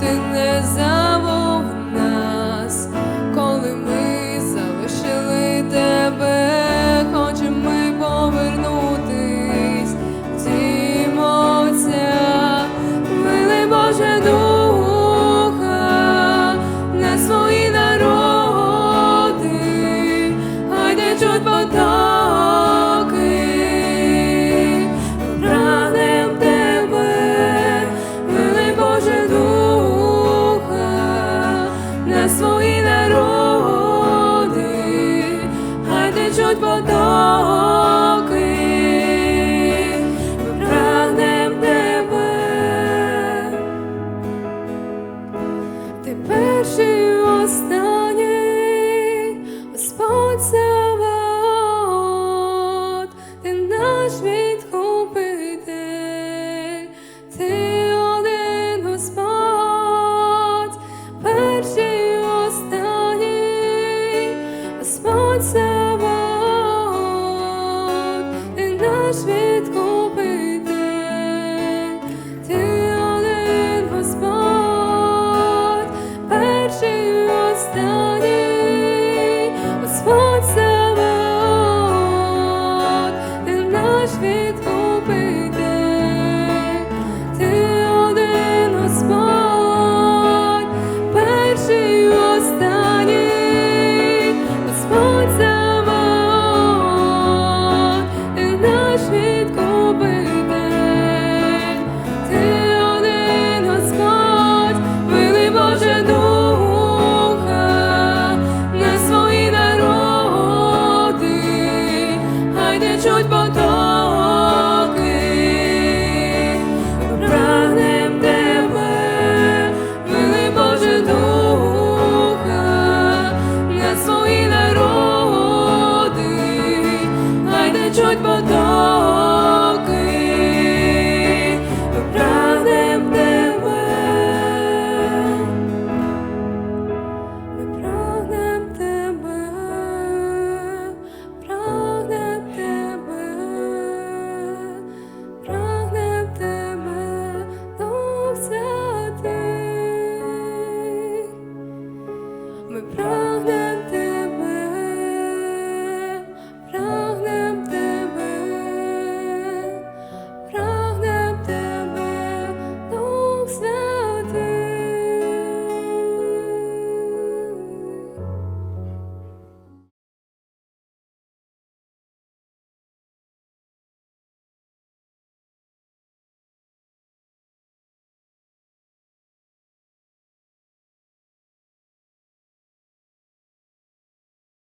ти не за. Чуть потом. 不再。Йдуть потоки, ми прагнем тебе, ми прагнем тебе, прагнем тебе, прагнем тебе,